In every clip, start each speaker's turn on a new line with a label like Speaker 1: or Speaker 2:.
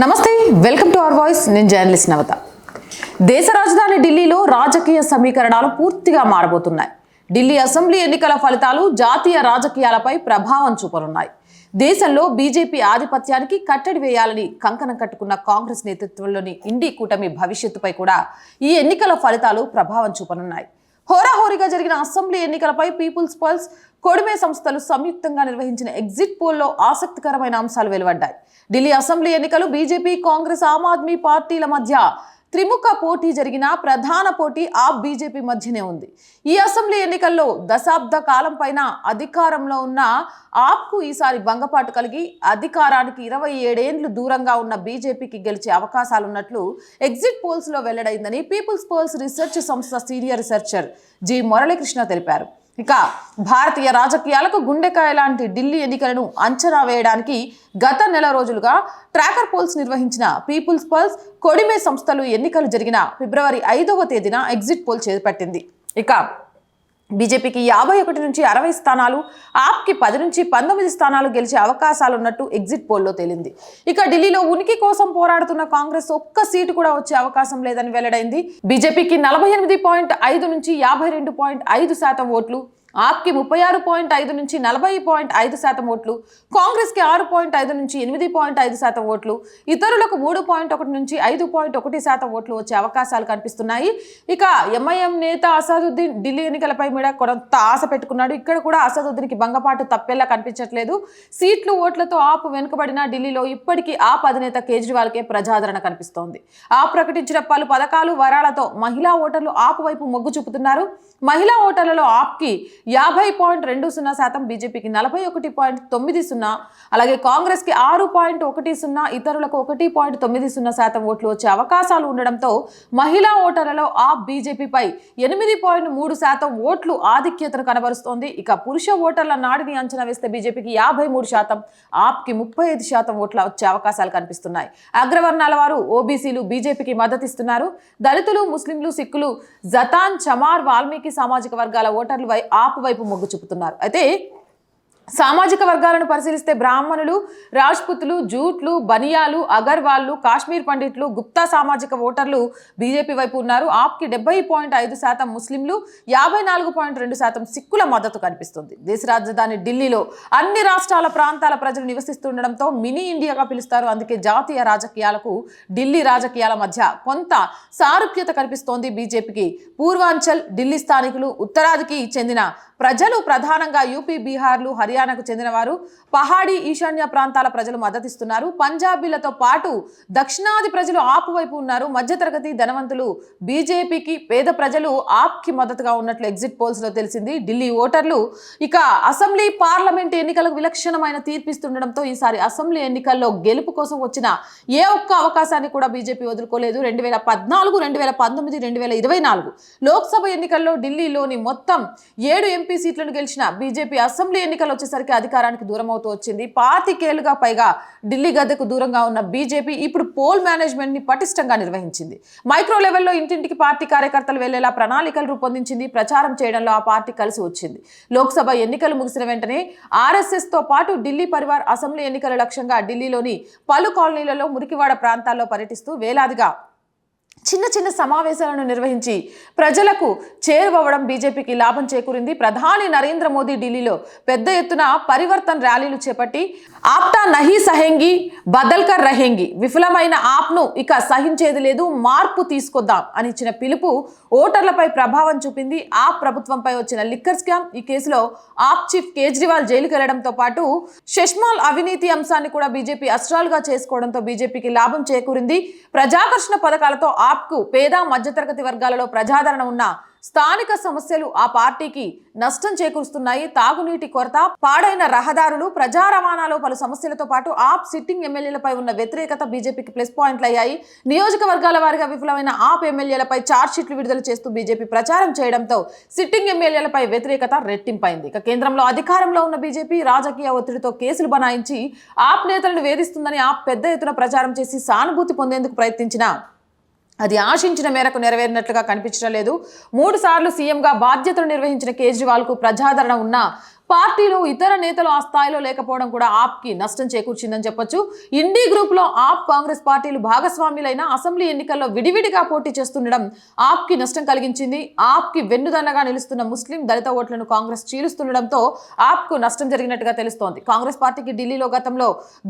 Speaker 1: నమస్తే welcome to our voice. నేను journalist నవత. దేశ రాజధాని ఢిల్లీలో రాజకీయ సమీకరణాలు పూర్తిగా మారబోతున్నాయి. ఢిల్లీ అసెంబ్లీ ఎన్నికల ఫలితాలు జాతీయ రాజకీయాలపై ప్రభావం చూపనున్నాయి. దేశంలో బీజేపీ ఆధిపత్యానికి కట్టడి వేయాలని కంకణం కట్టుకున్న కాంగ్రెస్ నేతృత్వంలోని ఇండి కూటమి భవిష్యత్తుపై కూడా ఈ ఎన్నికల ఫలితాలు ప్రభావం చూపనున్నాయి. హోరాహోరీగా జరిగిన అసెంబ్లీ ఎన్నికలపై పీపుల్స్ పల్స్ కొడిమే సంస్థలు సంయుక్తంగా నిర్వహించిన ఎగ్జిట్ పోల్లో ఆసక్తికరమైన అంశాలు వెలువడ్డాయి. ఢిల్లీ అసెంబ్లీ ఎన్నికలు బీజేపీ కాంగ్రెస్ ఆమ్ ఆద్మీ పార్టీల మధ్య త్రిముఖ పోటీ జరిగిన ప్రధాన పోటీ ఆప్ బీజేపీ మధ్యనే ఉంది. ఈ అసెంబ్లీ ఎన్నికల్లో దశాబ్ద కాలం పైన అధికారంలో ఉన్న ఆప్కు ఈసారి భంగపాటు కలిగి అధికారానికి ఇరవై ఏడేండ్లు దూరంగా ఉన్న బీజేపీకి గెలిచే అవకాశాలున్నట్లు ఎగ్జిట్ పోల్స్లో వెల్లడైందని పీపుల్స్ పోల్స్ రీసెర్చ్ సంస్థ సీనియర్ రీసెర్చర్ జి మురళీకృష్ణ తెలిపారు. ఇక భారతీయ రాజకీయాలకు గుండెకాయ లాంటి ఢిల్లీ ఎన్నికలను అంచనా వేయడానికి గత నెల రోజులుగా ట్రాకర్ పోల్స్ నిర్వహించిన పీపుల్స్ పల్స్ కొడిమే సంస్థలు ఎన్నికలు జరిగిన ఫిబ్రవరి ఐదవ తేదీన ఎగ్జిట్ పోల్ చేపట్టింది. ఇక బీజేపీకి యాభై ఒకటి నుంచి అరవై స్థానాలు ఆప్కి పది నుంచి పంతొమ్మిది స్థానాలు గెలిచే అవకాశాలు ఉన్నట్టు ఎగ్జిట్ పోల్లో తేలింది. ఇక ఢిల్లీలో ఉనికి కోసం పోరాడుతున్న కాంగ్రెస్ ఒక్క సీటు కూడా వచ్చే అవకాశం లేదని వెల్లడైంది. బీజేపీకి నలభై ఎనిమిది పాయింట్ ఐదు నుంచి యాభై రెండు పాయింట్ ఐదు శాతం ఓట్లు ఆప్కి ముప్పై ఆరు పాయింట్ ఐదు నుంచి నలభై పాయింట్ ఐదు శాతం ఓట్లు కాంగ్రెస్కి ఆరు పాయింట్ ఐదు నుంచి ఎనిమిది పాయింట్ ఐదు శాతం ఓట్లు ఇతరులకు మూడు పాయింట్ ఒకటి నుంచి ఐదు పాయింట్ ఒకటి శాతం ఓట్లు వచ్చే అవకాశాలు కనిపిస్తున్నాయి. ఇక ఎంఐఎం నేత అసదుద్దీన్ ఢిల్లీ ఎన్నికలపై కూడా కొంత ఆశ పెట్టుకున్నాడు. ఇక్కడ కూడా అసదుద్దీన్కి భంగపాటు తప్పేలా కనిపించట్లేదు. సీట్లు ఓట్లతో ఆప్ వెనుకబడిన ఢిల్లీలో ఇప్పటికీ ఆప్ అధినేత కేజ్రీవాల్కే ప్రజాదరణ కనిపిస్తోంది. ఆప్ ప్రకటించిన పలు పథకాలు వరాలతో మహిళా ఓటర్లు ఆప్ వైపు మొగ్గు చూపుతున్నారు. మహిళా ఓటర్లలో ఆప్కి యాభై పాయింట్ రెండు సున్నా శాతం బీజేపీకి నలభై ఒకటి పాయింట్ తొమ్మిది సున్నా అలాగే కాంగ్రెస్కి ఆరు పాయింట్ ఒకటి సున్నా ఇతరులకు ఒకటి పాయింట్ తొమ్మిది సున్నా శాతం ఓట్లు వచ్చే అవకాశాలు ఉండడంతో మహిళా ఓటర్లలో ఆప్ బీజేపీపై ఎనిమిది పాయింట్ మూడు శాతం ఓట్లు ఆధిక్యతను కనబరుస్తోంది. ఇక పురుష ఓటర్ల నాడిని అంచనా వేస్తే బీజేపీకి యాభై మూడు శాతం ఆప్కి ముప్పై ఐదు శాతం ఓట్ల వచ్చే అవకాశాలు కనిపిస్తున్నాయి. అగ్రవర్ణాల వారు ఓబీసీలు బీజేపీకి మద్దతిస్తున్నారు. దళితులు ముస్లింలు సిక్కులు జతాన్ చమార్ వాల్మీకి సామాజిక వర్గాల ఓటర్లు వై ఆప్ వైపు మొగ్గు చూపుతున్నారు. అయితే సామాజిక వర్గాలను పరిశీలిస్తే బ్రాహ్మణులు రాజ్పుతులు జూట్లు బనియాలు అగర్వాళ్ళు కాశ్మీర్ పండిట్లు గుప్తా సామాజిక ఓటర్లు బీజేపీ వైపు ఉన్నారు. ఆప్కి డెబ్బై పాయింట్ ఐదు శాతం ముస్లింలు యాభై నాలుగు పాయింట్ రెండు శాతం సిక్కుల మద్దతు కనిపిస్తుంది. దేశ రాజధాని ఢిల్లీలో అన్ని రాష్ట్రాల ప్రాంతాల ప్రజలు నివసిస్తుండడంతో మినీ ఇండియాగా పిలుస్తారు. అందుకే జాతీయ రాజకీయాలకు ఢిల్లీ రాజకీయాల మధ్య కొంత సారూప్యత కనిపిస్తోంది బీజేపీకి. పూర్వాంచల్ ఢిల్లీ స్థానికులు ఉత్తరాదికి చెందిన ప్రజలు ప్రధానంగా యూపీ బీహార్లు హర్యానాకు చెందినవారు. పహాడీ ఈశాన్య ప్రాంతాల ప్రజలు మద్దతిస్తున్నారు. పంజాబీలతో పాటు దక్షిణాది ప్రజలు ఆప్ వైపు ఉన్నారు. మధ్యతరగతి ధనవంతులు బీజేపీకి పేద ప్రజలు ఆప్కి మద్దతుగా ఉన్నట్లు ఎగ్జిట్ పోల్స్లో తెలిసింది. ఢిల్లీ ఓటర్లు ఇక అసెంబ్లీ పార్లమెంట్ ఎన్నికలకు విలక్షణమైన తీర్పిస్తుండడంతో ఈసారి అసెంబ్లీ ఎన్నికల్లో గెలుపు కోసం వచ్చిన ఏ ఒక్క అవకాశాన్ని కూడా బీజేపీ వదులుకోలేదు. రెండు వేల పద్నాలుగు రెండు వేల పంతొమ్మిది రెండు వేల ఇరవై నాలుగు లోక్సభ ఎన్నికల్లో ఢిల్లీలోని మొత్తం ఏడు ఎంపీ సీట్లను గెలిచిన బీజేపీ అసెంబ్లీ ఎన్నికలు వచ్చేసరికి అధికారానికి దూరం అవుతూ వచ్చింది. పాతికేళ్ళుగా పైగా ఢిల్లీ గద్దెకు దూరంగా ఉన్న బీజేపీ ఇప్పుడు పోల్ మేనేజ్మెంట్ని పటిష్టంగా నిర్వహించింది. మైక్రో లెవెల్లో ఇంటింటికి పార్టీ కార్యకర్తలు వెళ్ళేలా ప్రణాళికలు రూపొందించింది. ప్రచారం చేయడంలో ఆ పార్టీ కలిసి వచ్చింది. లోక్సభ ఎన్నికలు ముగిసిన వెంటనే ఆర్ఎస్ఎస్తో పాటు ఢిల్లీ పరివార్ అసెంబ్లీ ఎన్నికల లక్ష్యంగా ఢిల్లీలోని పలు కాలనీలలో మురికివాడ ప్రాంతాల్లో పర్యటిస్తూ వేలాదిగా చిన్న చిన్న సమావేశాలను నిర్వహించి ప్రజలకు చేరువవడం బీజేపీకి లాభం చేకూరింది. ప్రధాని నరేంద్ర మోదీ ఢిల్లీలో పెద్ద ఎత్తున పరివర్తన్ ర్యాలీలు చేపట్టి ఆప్టా నహీ సహెంగి బదల్కర్ రహెంగి విఫలమైన ఆప్ను ఇక సహించేది లేదు మార్పు తీసుకొద్దాం అని ఇచ్చిన పిలుపు ఓటర్లపై ప్రభావం చూపింది. ఆప్ ప్రభుత్వంపై వచ్చిన లిక్కర్ స్కామ్ ఈ కేసులో ఆప్ చీఫ్ కేజ్రీవాల్ జైలుకు వెళ్ళడంతో పాటు షష్మాల్ అవినీతి అంశాన్ని కూడా బీజేపీ అస్త్రాలుగా చేసుకోవడంతో బీజేపీకి లాభం చేకూరింది. ప్రజాకర్షణ పథకాలతో ఆప్కు పేద మధ్యతరగతి వర్గాలలో ప్రజాదరణ ఉన్న స్థానిక సమస్యలు ఆ పార్టీకి నష్టం చేకూరుస్తున్నాయి. తాగునీటి కొరత పాడైన రహదారులు ప్రజా రవాణాలో పలు సమస్యలతో పాటు ఆప్ సిట్టింగ్ ఎమ్మెల్యేలపై ఉన్న వ్యతిరేకత బీజేపీకి ప్లస్ పాయింట్లు అయ్యాయి నియోజకవర్గాల వారిగా విఫలమైన ఆప్ ఎమ్మెల్యేలపై షీట్లు విడుదల చేస్తూ బీజేపీ ప్రచారం చేయడంతో సిట్టింగ్ ఎమ్మెల్యేలపై వ్యతిరేకత రెట్టింపైంది. ఇక కేంద్రంలో అధికారంలో ఉన్న బీజేపీ రాజకీయ ఒత్తిడితో కేసులు బనాయించి ఆప్ నేతలను వేధిస్తుందని ఆప్ పెద్ద ఎత్తున ప్రచారం చేసి సానుభూతి పొందేందుకు ప్రయత్నించిన అది ఆశించిన మేరకు నెరవేరినట్లుగా కనిపించడం లేదు. మూడు సార్లు సీఎంగా బాధ్యతలు నిర్వహించిన కేజ్రీవాల్కు ప్రజాదరణ ఉన్న పార్టీలో ఇతర నేతలు ఆ స్థాయిలో లేకపోవడం కూడా ఆప్కి నష్టం చేకూర్చిందని చెప్పొచ్చు. ఇండీ గ్రూప్లో ఆప్ కాంగ్రెస్ పార్టీలు భాగస్వాములైన అసెంబ్లీ ఎన్నికల్లో విడివిడిగా పోటీ చేస్తుండడం ఆప్కి నష్టం కలిగించింది. ఆప్కి వెన్నుదన్నగా నిలుస్తున్న ముస్లిం దళిత ఓట్లను కాంగ్రెస్ చీలుస్తుండడంతో ఆప్కు నష్టం జరిగినట్టుగా తెలుస్తోంది. కాంగ్రెస్ పార్టీకి ఢిల్లీలో గతంలో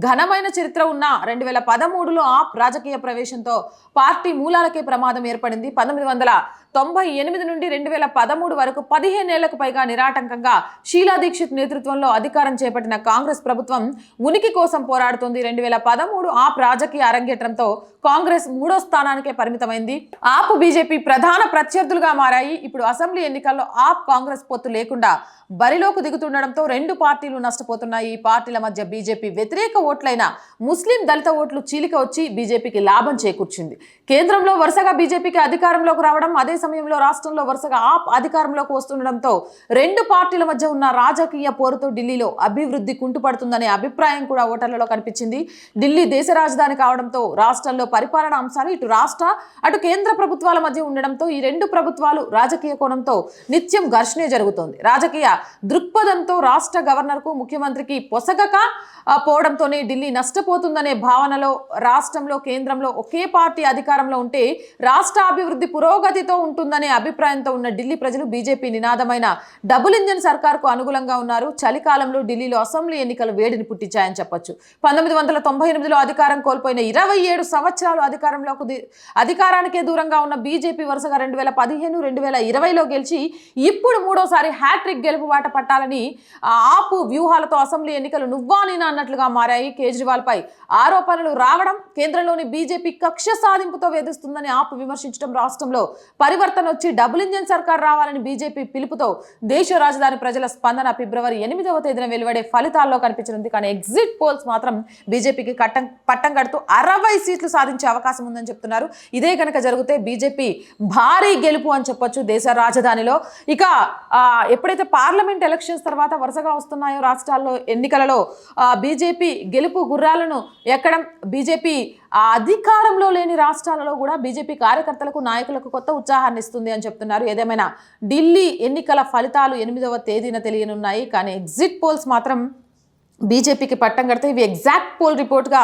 Speaker 1: ఘనమైన చరిత్ర ఉన్న రెండు వేల పదమూడులో ఆప్ రాజకీయ ప్రవేశంతో పార్టీ మూలాలకే ప్రమాదం ఏర్పడింది. పంతొమ్మిది వందల తొంభై ఎనిమిది నుండి రెండు వేల పదమూడు వరకు పదిహేనేళ్ళకు పైగా నిరాటంకంగా షీలా దీక్షిత్ నేతృత్వంలో అధికారం చేపట్టిన కాంగ్రెస్ ప్రభుత్వం ఉనికి కోసం పోరాడుతోంది. రెండు వేల పదమూడు ఆప్ రాజకీయ అరంగేట్రంతో కాంగ్రెస్ మూడో స్థానానికే పరిమితమైంది. ఆప్ బీజేపీ ప్రధాన ప్రత్యర్థులుగా మారాయి. ఇప్పుడు అసెంబ్లీ ఎన్నికల్లో ఆప్ కాంగ్రెస్ పొత్తు లేకుండా బరిలోకి దిగుతుండడంతో రెండు పార్టీలు నష్టపోతున్నాయి. ఈ పార్టీల మధ్య బీజేపీ వ్యతిరేక ఓట్లైన ముస్లిం దళిత ఓట్లు చీలిక వచ్చి బీజేపీకి లాభం చేకూర్చింది. కేంద్రంలో వరుసగా బీజేపీకి అధికారంలోకి రావడం అదే సమయంలో రాష్ట్రంలో వరుసగా ఆప్ అధికారంలోకి వస్తుండడంతో రెండు పార్టీల మధ్య ఉన్న రాజకీయ పోరుతో ఢిల్లీలో అభివృద్ధి కుంటుపడుతుందనే అభిప్రాయం కూడా ఓటర్లలో కనిపించింది. ఢిల్లీ దేశ రాజధాని కావడంతో రాష్ట్రంలో పరిపాలన అంశాలు ఇటు రాష్ట్ర అటు కేంద్ర ప్రభుత్వాల మధ్య ఉండడంతో ఈ రెండు ప్రభుత్వాలు రాజకీయ కోణంతో నిత్యం ఘర్షణే జరుగుతోంది. రాజకీయ దృక్పథంతో రాష్ట్ర గవర్నర్కు ముఖ్యమంత్రికి పొసగక పోవడంతోనే ఢిల్లీ నష్టపోతుందనే భావనలో రాష్ట్రంలో కేంద్రంలో ఒకే పార్టీ అధికారంలో ఉంటే రాష్ట్ర అభివృద్ధి పురోగతితో ఉంటుందనే అభిప్రాయంతో ఉన్న ఢిల్లీ ప్రజలు బీజేపీ నినాదమైన డబుల్ ఇంజన్ సర్కార్కు అనుగుణంగా ఉన్నారు. చలికాలంలో ఢిల్లీలో అసెంబ్లీ ఎన్నికలు వేడిని పుట్టించాయని చెప్పొచ్చు. పంతొమ్మిది వందల తొంభై ఎనిమిదిలో అధికారం కోల్పోయిన ఇరవై ఏడు సంవత్సరాలు అధికారంలోకి అధికారానికే దూరంగా ఉన్న బీజేపీ వరుసగా రెండు వేల పదిహేను రెండు వేల ఇరవైలో గెలిచి ఇప్పుడు మూడోసారి హ్యాట్రిక్ గెలుపు బాట పట్టాలని ఆపు వ్యూహాలతో అసెంబ్లీ ఎన్నికలు నువ్వా నేనా అన్నట్లుగా మారాయి. కేజ్రీవాల్ పై ఆరోపణలు రావడం కేంద్రంలోని బీజేపీ కక్ష సాధింపుతో వేధిస్తుందని ఆపు విమర్శించడం రాష్ట్రంలో పరివర్తన వచ్చి డబుల్ ఇంజన్ సర్కార్ రావాలని బీజేపీ పిలుపుతో దేశ రాజధాని ప్రజల స్పందన ఫిబ్రవరి ఎనిమిదవ తేదీన వెలువడే ఫలితాల్లో కనిపించనుంది. కానీ ఎగ్జిట్ పోల్స్ మాత్రం బీజేపీకి కట్టం పట్టం కడుతూ అరవై సీట్లు సాధించే అవకాశం ఉందని చెప్తున్నారు. ఇదే కనుక జరిగితే బీజేపీ భారీ గెలుపు అని చెప్పొచ్చు దేశ రాజధానిలో. ఇక ఆ, ఎప్పుడైతే పార్లమెంట్ ఎలక్షన్స్ తర్వాత వరుసగా వస్తున్నాయో రాష్ట్రాల్లో ఎన్నికలలో బీజేపీ గెలుపు గుర్రాలను ఎక్కడం బీజేపీ అధికారంలో లేని రాష్ట్రాలలో కూడా బీజేపీ కార్యకర్తలకు నాయకులకు కొత్త ఉత్సాహాన్ని ఇస్తుంది అని చెప్తున్నారు. ఏదేమైనా ఢిల్లీ ఎన్నికల ఫలితాలు ఎనిమిదవ తేదీన తెలియనున్నాయి. కానీ ఎగ్జిట్ పోల్స్ మాత్రం బీజేపీకి పట్టం కడితే ఇవి ఎగ్జాక్ట్ పోల్ రిపోర్ట్గా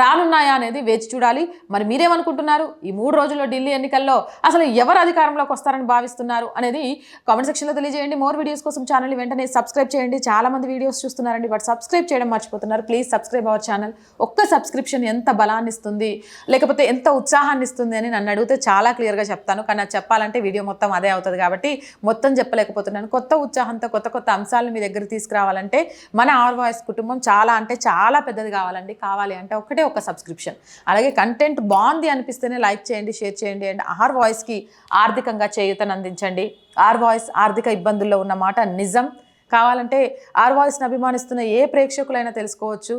Speaker 1: రానున్నాయా అనేది వేచి చూడాలి. మరి మీరేమనుకుంటున్నారు? ఈ మూడు రోజుల్లో ఢిల్లీ ఎన్నికల్లో అసలు ఎవరు అధికారంలోకి వస్తారని భావిస్తున్నారు అనేది కామెంట్ సెక్షన్లో తెలియజేయండి. మోర్ వీడియోస్ కోసం ఛానల్ వెంటనే సబ్స్క్రైబ్ చేయండి. చాలామంది వీడియోస్ చూస్తున్నారండి బట్ సబ్స్క్రైబ్ చేయడం మర్చిపోతున్నారు. ప్లీజ్ సబ్స్క్రైబ్ అవర్ ఛానల్ ఒక్క సబ్స్క్రిప్షన్ ఎంత బలాన్ని ఇస్తుంది? లేకపోతే ఎంత ఉత్సాహాన్ని ఇస్తుంది అని నన్ను అడిగితే చాలా క్లియర్గా చెప్తాను. కానీ అది చెప్పాలంటే వీడియో మొత్తం అదే అవుతుంది కాబట్టి మొత్తం చెప్పలేకపోతున్నాను. కొత్త ఉత్సాహంతో కొత్త కొత్త అంశాలను మీ దగ్గర తీసుకురావాలంటే మన ఆర్ వాయిస్ కుటుంబం చాలా అంటే చాలా పెద్దది కావాలండి. కావాలి అంటే ఒకటే ఒక సబ్స్క్రిప్షన్. అలాగే కంటెంట్ బాగుంది అనిపిస్తేనే లైక్ చేయండి షేర్ చేయండి అండ్ ఆర్ వాయిస్కి ఆర్థికంగా చేయూతను అందించండి. ఆర్ వాయిస్ ఆర్థిక ఇబ్బందుల్లో ఉన్న మాట నిజం. కావాలంటే ఆర్ వాయిస్ని అభిమానిస్తున్న ఏ ప్రేక్షకులైనా తెలుసుకోవచ్చు.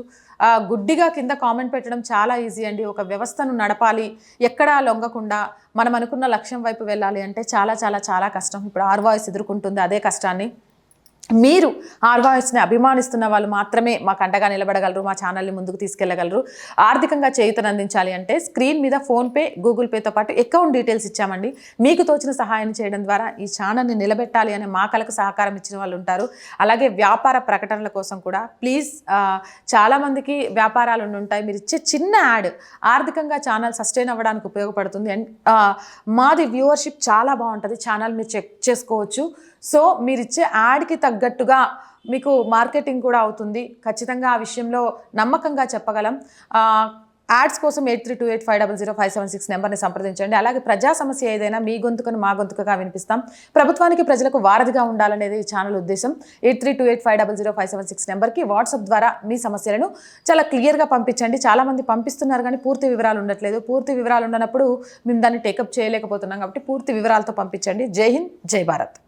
Speaker 1: గుడ్డిగా కింద కామెంట్ పెట్టడం చాలా ఈజీ అండి. ఒక వ్యవస్థను నడపాలి. ఎక్కడా లొంగకుండా మనం అనుకున్న లక్ష్యం వైపు వెళ్ళాలి అంటే చాలా చాలా చాలా కష్టం. ఇప్పుడు ఆర్ వాయిస్ ఎదుర్కొంటుంది అదే కష్టాన్ని. మీరు ఆర్ అభిమానిస్తున్న వాళ్ళు మాత్రమే మాకు అండగా నిలబడగలరు మా ఛానల్ని ముందుకు తీసుకెళ్ళగలరు. ఆర్థికంగా చేయుతను అందించాలి అంటే స్క్రీన్ మీద ఫోన్పే గూగుల్ పేతో పాటు అకౌంట్ డీటెయిల్స్ ఇచ్చామండి. మీకు తోచిన సహాయం చేయడం ద్వారా ఈ ఛానల్ని నిలబెట్టాలి అనే మా కళకు సహకారం ఇచ్చిన వాళ్ళు ఉంటారు. అలాగే వ్యాపార ప్రకటనల కోసం కూడా ప్లీజ్ చాలామందికి వ్యాపారాలు ఉంటాయి మీరు ఇచ్చే చిన్న యాడ్ ఆర్థికంగా ఛానల్ సస్టైన్ అవ్వడానికి ఉపయోగపడుతుంది. అండ్ మాది వ్యూవర్షిప్ చాలా బాగుంటుంది. ఛానల్ మీరు చెక్ చేసుకోవచ్చు. సో మీరు ఇచ్చే యాడ్కి తగ్గట్టుగా మీకు మార్కెటింగ్ కూడా అవుతుంది. ఖచ్చితంగా ఆ విషయంలో నమ్మకంగా చెప్పగలం. యాడ్స్ కోసం eight three two eight five double zero five seven six నెంబర్ని సంప్రదించండి. అలాగే ప్రజా సమస్య ఏదైనా మీ గొంతుకను మా గొంతుకగా వినిపిస్తాం. ప్రభుత్వానికి ప్రజలకు వారధిగా ఉండాలనేది ఈ ఛానల్ ఉద్దేశం. Eight three two eight five double zero five seven six నెంబర్కి వాట్సాప్ ద్వారా మీ సమస్యలను చాలా క్లియర్గా పంపించండి. చాలామంది పంపిస్తున్నారు కానీ పూర్తి వివరాలు ఉండట్లేదు. పూర్తి వివరాలు ఉండనప్పుడు మేము దాన్ని టేకప్ చేయలేకపోతున్నాం కాబట్టి పూర్తి వివరాలతో పంపించండి. జై హింద్ జై భారత్.